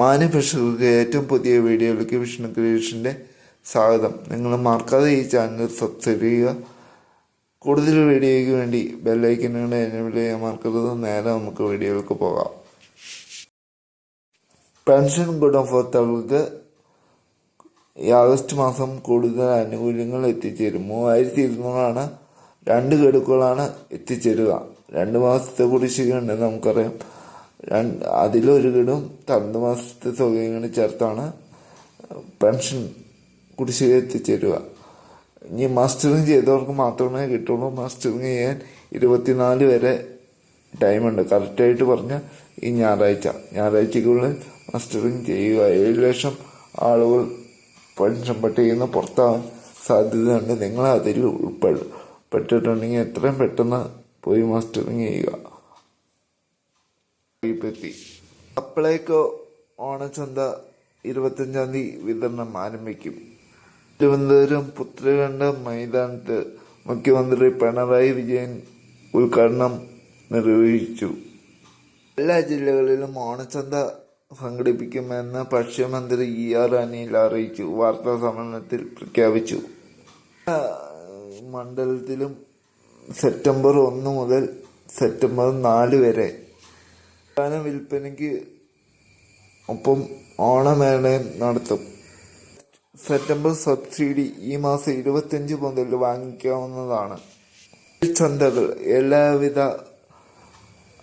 മാന്യപേക്ഷകർക്ക് ഏറ്റവും പുതിയ വീഡിയോയിലേക്ക് വിഷ്ണു ക്രിയേഷന്റെ സ്വാഗതം. നിങ്ങൾ മറക്കാതെ ഈ ചാനൽ സബ്സ്ക്രൈബ് ചെയ്യുക. കൂടുതൽ വീഡിയോയ്ക്ക് വേണ്ടി ബെല്ലൈക്കനുകളെ എനേബിൾ ചെയ്യാൻ മറക്കരുത്. നേരെ നമുക്ക് വീഡിയോയിലേക്ക് പോകാം. പെൻഷൻ ഗുണഭോക്താക്കൾക്ക് ഈ ആഗസ്റ്റ് മാസം കൂടുതൽ ആനുകൂല്യങ്ങൾ എത്തിച്ചേരും. മൂവായിരത്തി ഇരുന്നൂറാണ് രണ്ട് ഗഡുക്കളാണ് എത്തിച്ചേരുക. രണ്ട് മാസത്തെ കുടിശ്ശിക ഉണ്ടെന്ന് നമുക്കറിയാം. അതിലൊരു ഗഡും രണ്ട് മാസത്തെ തുകയും ചേർത്താണ്. പെൻഷൻ കുടിശ്ശിക എത്തിച്ചേരുക ഇനി മാസ്റ്ററിങ് ചെയ്തവർക്ക് മാത്രമേ കിട്ടുള്ളൂ. മാസ്റ്ററിങ് ചെയ്യാൻ ഇരുപത്തിനാല് വരെ ടൈമുണ്ട്. കറക്റ്റായിട്ട് പറഞ്ഞ ഈ ഞായറാഴ്ച. ഞായറാഴ്ചക്കുള്ളിൽ മാസ്റ്ററിങ് ചെയ്യുക. ഏഴ് ലക്ഷം ആളുകൾ പെൻഷൻ പട്ടികയിൽ നിന്ന് പുറത്താവാൻ സാധ്യതയുണ്ട്. നിങ്ങൾ അതിൽ ഉൾപ്പെടും പെട്ടിട്ടുണ്ടെങ്കിൽ എത്രയും പെട്ടെന്ന് പോയി മാസ്റ്ററിങ് ചെയ്യുക. എത്തി അപ്ലൈക്കോ ഓണച്ചന്ത ഇരുപത്തഞ്ചാം തീയതി വിതരണം ആരംഭിക്കും. തിരുവനന്തപുരം പുത്രകണ്ഠ മൈതാനത്ത് മുഖ്യമന്ത്രി പിണറായി വിജയൻ ഉദ്ഘാടനം നിർവഹിച്ചു. എല്ലാ ജില്ലകളിലും ഓണച്ചന്ത സംഘടിപ്പിക്കുമെന്ന് ഭക്ഷ്യമന്ത്രി ഇ ആർ അനിൽ അറിയിച്ചു. വാർത്താ സമ്മേളനത്തിൽ പ്രഖ്യാപിച്ചു. മണ്ഡലത്തിലും സെപ്റ്റംബർ ഒന്ന് മുതൽ സെപ്റ്റംബർ നാല് വരെ പ്രധാന വിൽപ്പനയ്ക്ക് ഒപ്പം ഓണമേളയും നടത്തും. സെപ്റ്റംബർ സബ്സിഡി ഈ മാസം ഇരുപത്തിയഞ്ച് മുതൽ വാങ്ങിക്കാവുന്നതാണ്. ചന്തകൾ എല്ലാവിധ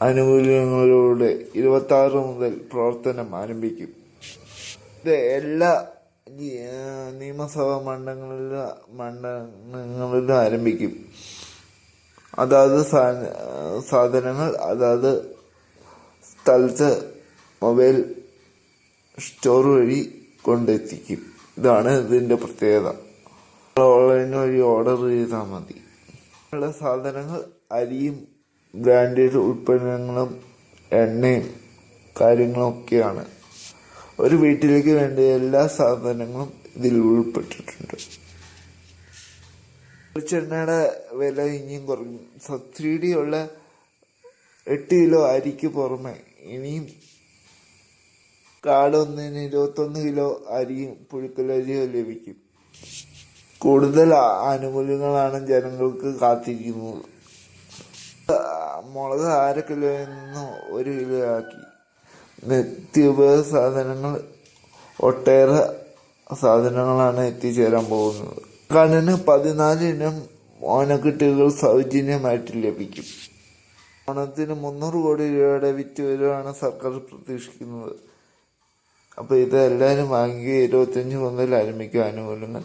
ആനുകൂല്യങ്ങളോടെ ഇരുപത്തി ആറ് മുതൽ പ്രവർത്തനം ആരംഭിക്കും. ഇത് എല്ലാ നിയമസഭാ മണ്ഡലങ്ങളിലും മണ്ഡലങ്ങളിലും ആരംഭിക്കും. അതാത് സാധനങ്ങൾ അതാത് സ്ഥലത്ത് മൊബൈൽ സ്റ്റോർ വഴി കൊണ്ടെത്തിക്കും. ഇതാണ് ഇതിന്റെ പ്രത്യേകത. ഓൺലൈൻ വഴി ഓർഡർ ചെയ്താൽ മതി. ഉള്ള സാധനങ്ങൾ അരിയും ബ്രാൻഡഡ് ഉൽപ്പന്നങ്ങളും എണ്ണയും കാര്യങ്ങളൊക്കെയാണ് ഒരു വീട്ടിലേക്ക് വേണ്ട എല്ലാ സാധനങ്ങളും ഇതിൽ ഉൾപ്പെട്ടിട്ടുണ്ട്. വെളിച്ചെണ്ണയുടെ വില ഇനിയും കുറഞ്ഞു സബ്സിഡിയുള്ള എട്ട് കിലോ അരിക്ക് പുറമെ ഇനിയും കാടൊന്നിന് ഇരുപത്തൊന്ന് കിലോ അരിയും പുഴുക്കലരിയും ലഭിക്കും. കൂടുതൽ ആനുകൂല്യങ്ങളാണ് ജനങ്ങൾക്ക് കാത്തിരിക്കുന്നത്. മുളക് അര കിലോയിൽ നിന്ന് ഒരു കിലോ ആക്കി. നിത്യോപയോഗ സാധനങ്ങൾ ഒട്ടേറെ സാധനങ്ങളാണ് എത്തിച്ചേരാൻ പോകുന്നത്. കണ്ണിന് പതിനാലിനും ഓനക്കെട്ടുകൾ സൗജന്യമായിട്ട് ലഭിക്കും. ഓണത്തിന് മുന്നൂറ് കോടി രൂപയുടെ വിറ്റ് വരുവാണ് സർക്കാർ പ്രതീക്ഷിക്കുന്നത്. അപ്പോൾ ഇത് എല്ലാവരും വാങ്ങി ഇരുപത്തഞ്ച് മുതൽ ആരംഭിക്കും ആനുകൂല്യങ്ങൾ.